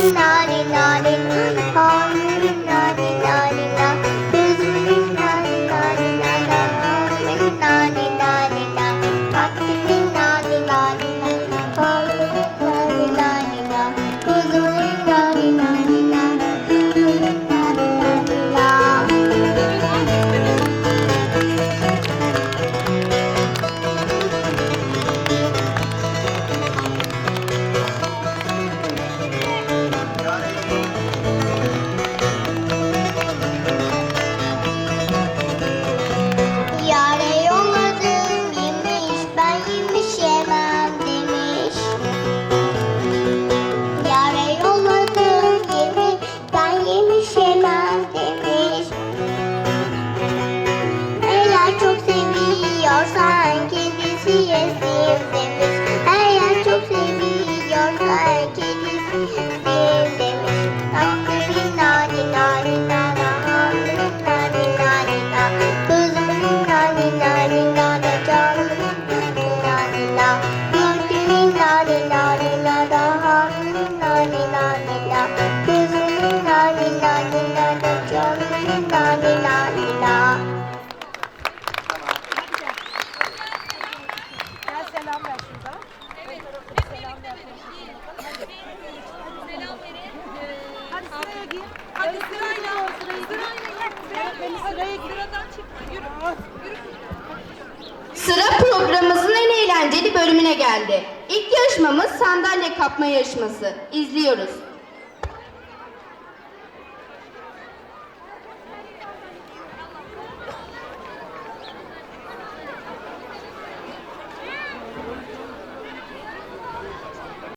みん sıraya gir. Hadi sırayla. Sırayla. Sıraya gir. Sıradan çıkma. Yürü. Yürü. Sıra programımızın en eğlenceli bölümüne geldi. İlk yarışmamız sandalye kapma yarışması. İzliyoruz.